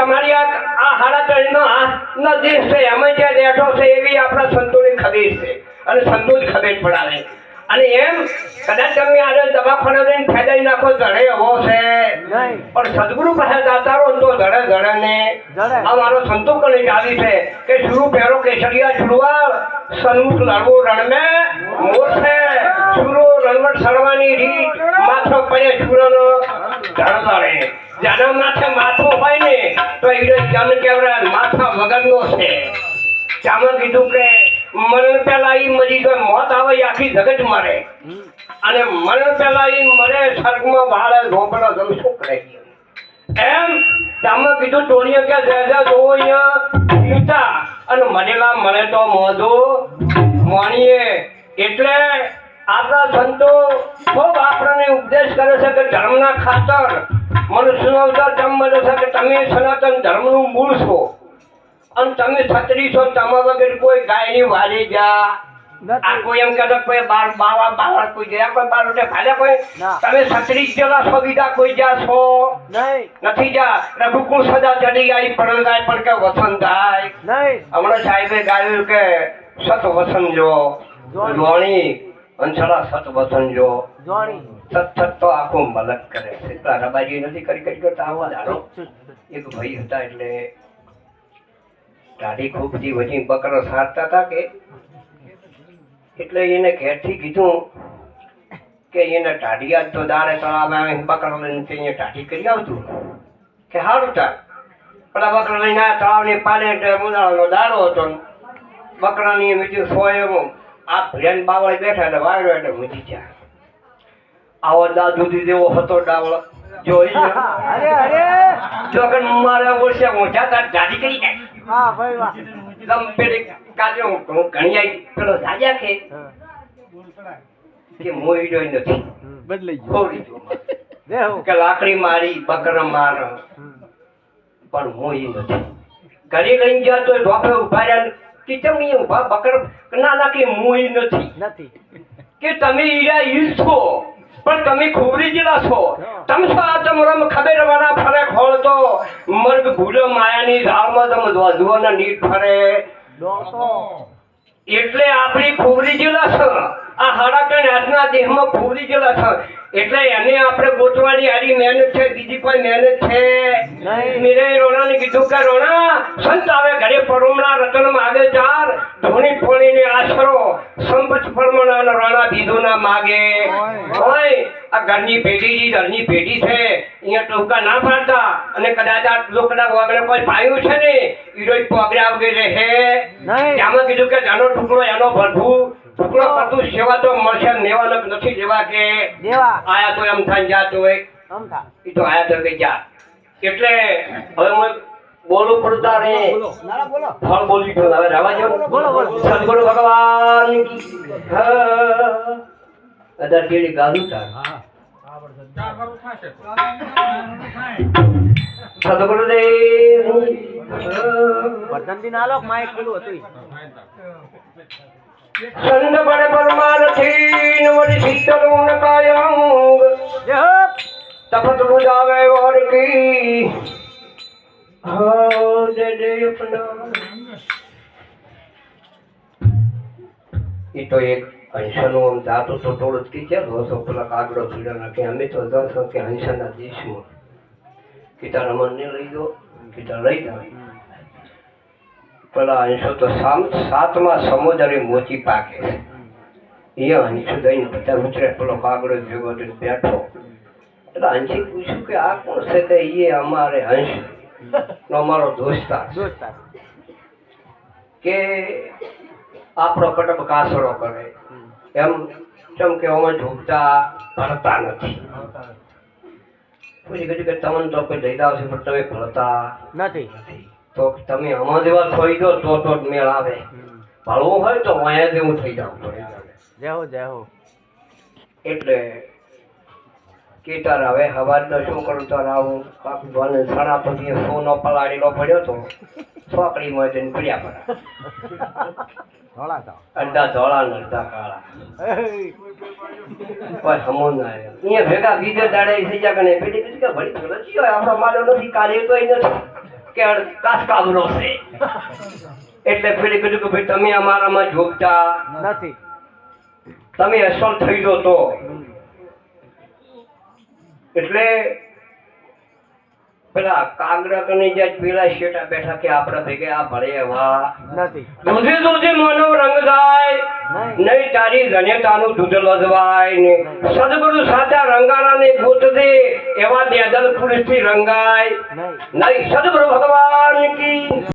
તમારી આ આ હાડા ત્રણનો હાથનો દેશ છે અમે જ્યાં બેઠો છે એવી આપણા સંતોની ખબીર છે. અને સંતો જ ખબીર પડાવે. અને એમ કદાચ તમે આજે દવાખાના જઈને ફેદાઈ નાખો જડે એવો છે. પણ સદગુરુ પાસે જાતા રહો તો જડે જડે ને. આ મારો સંતો કણી ચાલી છે કે શુરુ પહેરો કેસરિયા છુડવા સનુસ લડવો રણમે મોર છે. રણવટ સળવાની રીત માથો પડે છુરોનો ધડ ધડે જેના માથે માથું હોય ને તો એ જન કેવરા માથા વગરનો છે. ચામાં કીધું કે મરણ પહેલા ઈ મરી ગયો, મોત આવે આખી જગત મરે. અને મરણ પહેલા ઈ મરે, સ્વર્ગમાં વાળે ઝોપડા જમ શું કરે? એમ ચામાં કીધું ટોળીએ કે જે જે જોવો અહીંયા પીતા અને મરેલા મળે તો મોધો મોણીએ, એટલે આપણા સંતો ખૂબ આપણને ઉપદેશ કરે છે કે ધર્મના ખાતર મનુષ્યનો અવતાર જન્મ બને કે તમે સનાતન ધર્મનું મૂળ છો. અને તમે છત્રી છો તમારા વગર કોઈ ગાયની વાલી જા. આ કોઈ એમ કહેતો કોઈ બાર બાવા બાવા કોઈ ગયા કોઈ બાર ઉઠે ભાલે કોઈ? તમે છત્રી જેવા છો બીજા કોઈ જા છો? નથી જા. રઘુકુળ સદા ચડી પણ કે વસન થાય. હમણાં સાહેબે ગાયું કે સત વસન જો. જોણી. અંછળા સત વસન જો સત સત તો આખું મલક કરે છે. રાબાજી નથી કરી કરી કરતા? આવા જાણો એક ભાઈ હતા એટલે દાઢી ખૂબ બધી વધી બકરો સારતા હતા કે? એટલે એને ઘેરથી કીધું કે એને ટાઢિયા તો દાડે તળાવે આવે બકરો લઈને તે અહીંયા ટાઢી કરી આવતું કે સારું તાર. પેલા બકરો લઈને આ તળાવની પાડે એટલે મુદાળાનો દાડો હતો. બકરાની બીજું સોય આ ભેન બાવળ બેઠા એટલે વાયરો એટલે મૂકી ગયા. આવો દાદુજી જેવો હતો ડાવળો. જોઈ અરે અરે. જોકન કે મારે ઓછે મોટા તાર ગાડી કરી જાય હા ભાઈ વાહ. દમ હું ઘણી આઈ. પેલો દાદા કે હા. કે મોઈ જોઈ નથી. બદલાઈ ગયો. કે લાકડી મારી બકરા માર. પણ મોઈ નથી. ઘરે લઈને ગયા તો ઢોપે ઊભા રહ્યા કે તમે અહીંયા બકર ના ના કે મોઈ નથી. નથી. કે તમે ઈરા ઈ છો પણ તમે ખોબરી જેવા છો. તમે છો આ તમારા ખબર વાળા ફરે ખોળ તો? મર્ગ ભૂલો માયાની ધારમાં તમે ધ્વજવાના નીટ ફરે. એટલે આપણી ખોબરી જેવા છે. આ હાડાકણ હાથના દેહમાં ફૂરી ગયેલા છે એટલે એને આપણે ગોતવાની આડી મહેનત છે બીજી કોઈ મહેનત છે. મેરે રોણાને કીધું કે રોણા સંત આવે ઘરે પરોમણા રતન માગે ચાર ધોની ફોડીને આશરો સંપત પરમણા રોણા બીજું ના માગે હોય આ ઘરની પેઢી ઘરની પેઢી છે. અહીંયા ટોકા ના પાડતા. અને કદાચ આ લોકડા વગર કોઈ પાયું છે ને ઈરો પોગરા વગેરે રહે. ત્યાંમાં કીધું કે જાનો ટુકડો એનો ભરભું ટુકડો પડતું સેવા તો મળશે નેવાનક નથી લેવા કે દેવા આયા તો એમ થાય જાત હોય. એ તો આયા તો કે જા. એટલે હવે હું બોલું પડતા રે ફળ બોલી ગયો હવે રહેવા જાવ. બોલો, બોલો. સદગુરુ ભગવાન. કી હા કેડી ગાલું તાર. સદગુરુ દેવ વર્ધનજી ના લો માઇક પેલું હતું એ તો એક હંસનું આમ તો જ કે રોસો પેલા કાગડો પીડો નાખે. અમે તો જશો કે હંસાના દેશમાં કીધા રમણને લઈ દો કીધા લઈ જાઓ પેલા હંસો તો સાતમા સમુદ્રે મોચી પાકે. એ અહીંયા દઈને બધા ઉતરે પેલો કાગડો ભેગો થઈને બેઠો. એટલે હંસી પૂછ્યું કે આ કોણ છે કે એ અમારે અંશ નો અમારો દોસ્તાર. દોસ્તાર. કે આપણો કટબ કાસડો કરે. એમ કેમ કે અમે ઢૂકતા ભરતા નથી. પછી કીધું કે તમને તો કોઈ દઈ આવશે પણ તમે ભરતા નથી. તો તમે આમાં જેવા ખોઈ દો તો તો મેળ આવે. ભણવું હોય તો અહીંયા જેવું થઈ જવું જય હો જય હો. એટલે કે તાર હવે હવાર તો શું કરું તો આવું કાપી ભલે સાડા પછી સોનો પલાળેલો પડ્યો તો છોકરી જઈને પડ્યા પડ્યા અડધા ધોળા ને અડધા કાળા. કોઈ હમો ના અહીંયા ભેગા બીજે દાડે થઈ ગયા કે પેલી કીધું કે તો આપણો માલો નથી કાઢ્યો તોય નથી. કે કાસકાબરો છે. એટલે પેલી કીધું કે ભાઈ તમે અમારામાં જોગતા નથી. તમે અસલ થઈ જો તો એટલે પેલા કાગડા ની જે પેલા શેટા બેઠા કે આપણા ભેગે આ ભળે વા નથી. દૂધે દૂધે મનો રંગ જાય નહીં. તારી નું દૂધ લજવાય ને. સદગુરુ સાચા રંગારાને ભૂત દે એવા દેદલ પુરુષથી રંગાય. નહીં. નહીં. સદગુરુ ભગવાન કી